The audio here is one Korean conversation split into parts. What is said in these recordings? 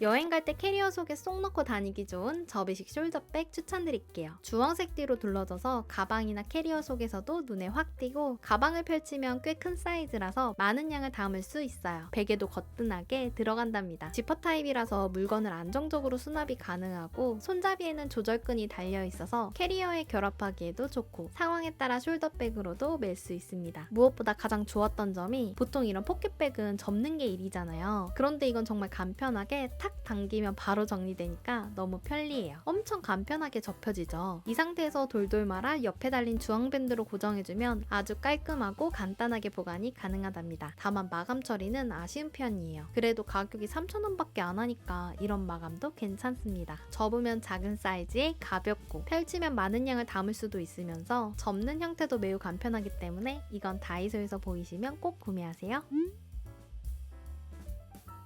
여행 갈 때 캐리어 속에 쏙 넣고 다니기 좋은 접이식 숄더백 추천드릴게요. 주황색 띠로 둘러져서 가방이나 캐리어 속에서도 눈에 확 띄고 가방을 펼치면 꽤 큰 사이즈라서 많은 양을 담을 수 있어요. 베개도 거뜬하게 들어간답니다. 지퍼 타입이라서 물건을 안정적으로 수납이 가능하고 손잡이에는 조절끈이 달려 있어서 캐리어에 결합하기에도 좋고 상황에 따라 숄더백으로도 멜 수 있습니다. 무엇보다 가장 좋았던 점이 보통 이런 포켓백은 접는 게 일이잖아요. 그런데 이건 정말 간편하게 탁 당기면 바로 정리되니까 너무 편리해요. 엄청 간편하게 접혀지죠. 이 상태에서 돌돌 말아 옆에 달린 주황밴드로 고정해주면 아주 깔끔하고 간단하게 보관이 가능하답니다. 다만 마감 처리는 아쉬운 편이에요. 그래도 가격이 3,000원밖에 안 하니까 이런 마감도 괜찮습니다. 접으면 작은 사이즈에 가볍고 펼치면 많은 양을 담을 수도 있으면서 접는 형태도 매우 간편하기 때문에 이건 다이소에서 보이시면 꼭 구매하세요.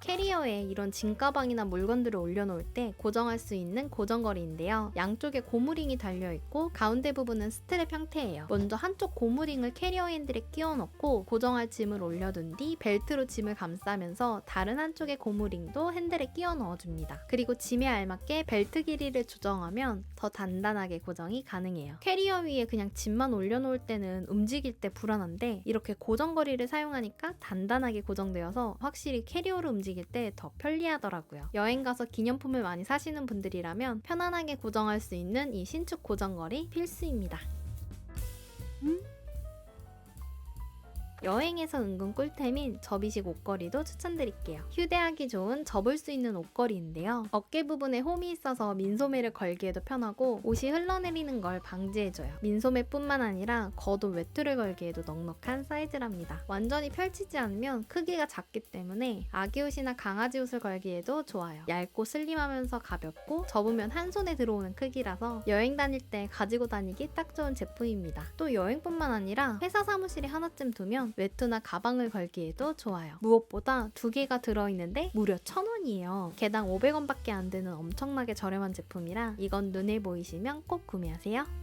캐리어에 이런 짐가방이나 물건들을 올려놓을 때 고정할 수 있는 고정거리인데요. 양쪽에 고무링이 달려있고 가운데 부분은 스트랩 형태예요. 먼저 한쪽 고무링을 캐리어 핸들에 끼워 넣고 고정할 짐을 올려둔 뒤 벨트로 짐을 감싸면서 다른 한쪽의 고무링도 핸들에 끼워 넣어줍니다. 그리고 짐에 알맞게 벨트 길이를 조정하면 더 단단하게 고정이 가능해요. 캐리어 위에 그냥 짐만 올려놓을 때는 움직일 때 불안한데 이렇게 고정거리를 사용하니까 단단하게 고정되어서 확실히 캐리어를 움직 일 때 더 편리하더라고요. 여행 가서 기념품을 많이 사시는 분들이라면 편안하게 고정할 수 있는 이 신축 고정거리 필수입니다. 여행에서 은근 꿀템인 접이식 옷걸이도 추천드릴게요. 휴대하기 좋은 접을 수 있는 옷걸이인데요. 어깨 부분에 홈이 있어서 민소매를 걸기에도 편하고 옷이 흘러내리는 걸 방지해줘요. 민소매뿐만 아니라 겉옷 외투를 걸기에도 넉넉한 사이즈랍니다. 완전히 펼치지 않으면 크기가 작기 때문에 아기 옷이나 강아지 옷을 걸기에도 좋아요. 얇고 슬림하면서 가볍고 접으면 한 손에 들어오는 크기라서 여행 다닐 때 가지고 다니기 딱 좋은 제품입니다. 또 여행뿐만 아니라 회사 사무실에 하나쯤 두면 외투나 가방을 걸기에도 좋아요. 무엇보다 두 개가 들어있는데 무려 1,000원이에요. 개당 500원밖에 안 되는 엄청나게 저렴한 제품이라 이건 눈에 보이시면 꼭 구매하세요.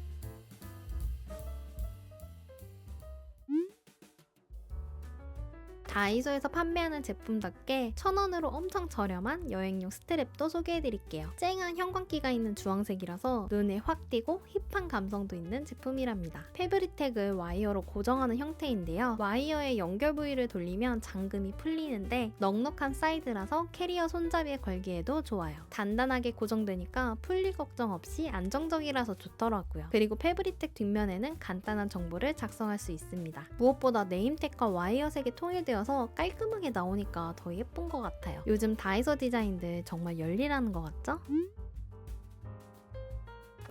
다이소에서 판매하는 제품답게 1,000원으로 엄청 저렴한 여행용 스트랩도 소개해드릴게요. 쨍한 형광기가 있는 주황색이라서 눈에 확 띄고 힙한 감성도 있는 제품이랍니다. 패브리텍을 와이어로 고정하는 형태인데요. 와이어의 연결 부위를 돌리면 잠금이 풀리는데 넉넉한 사이즈라서 캐리어 손잡이에 걸기에도 좋아요. 단단하게 고정되니까 풀릴 걱정 없이 안정적이라서 좋더라고요. 그리고 패브리텍 뒷면에는 간단한 정보를 작성할 수 있습니다. 무엇보다 네임택과 와이어색이 통일되어 서 깔끔하게 나오니까 더 예쁜 것 같아요. 요즘 다이소 디자인들 정말 열일하는 것 같죠?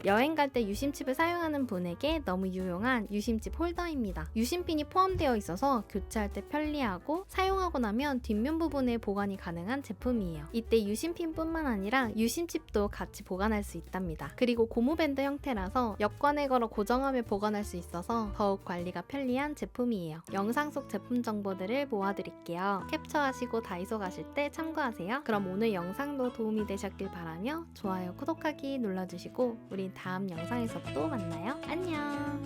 여행 갈 때 유심칩을 사용하는 분에게 너무 유용한 유심칩 홀더입니다. 유심핀이 포함되어 있어서 교체할 때 편리하고 사용하고 나면 뒷면 부분에 보관이 가능한 제품이에요. 이때 유심핀뿐만 아니라 유심칩도 같이 보관할 수 있답니다. 그리고 고무밴드 형태라서 여권에 걸어 고정하며 보관할 수 있어서 더욱 관리가 편리한 제품이에요. 영상 속 제품 정보들을 모아드릴게요. 캡처하시고 다이소 가실 때 참고하세요. 그럼 오늘 영상도 도움이 되셨길 바라며 좋아요, 구독하기 눌러주시고 우린 다음 영상에서 또 만나요. 안녕!